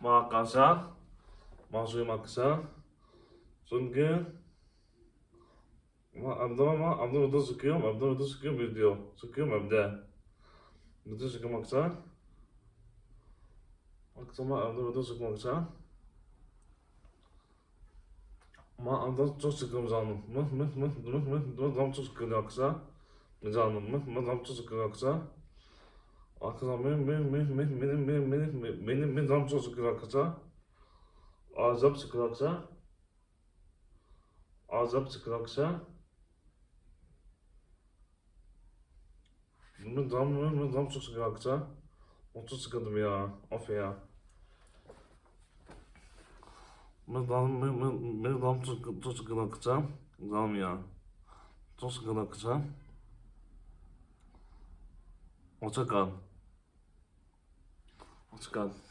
makasa masuk maksa çünkü ama abdama ama abdama orada sıkıyorum abdama orada sıkıyorum bir diyor sıkıyorum abda bütün sıkı maksa maksama abdama orada sıkı maksa ama abdama çok sıkıyorum zanım mıh mıh mıh mıh mıh mıh dam çok sıkıyorum aksa zanım mıh mıh dam çok sıkıyorum aksa aksa mıh mıh mıh mıh mıh mıh mıh ምን ምን ከምሶ ስክራክሳ አዛብ ስክራክሳ አዛብ ስክራክሳ ምን ምን ምን ከምሶ ስክራክሳ Otuz sıkıldım ya. Of ya. Ben dam ben ben ben dam çok çok sıkılan ya. Çok sıkılan kısa. Hoşça. gone.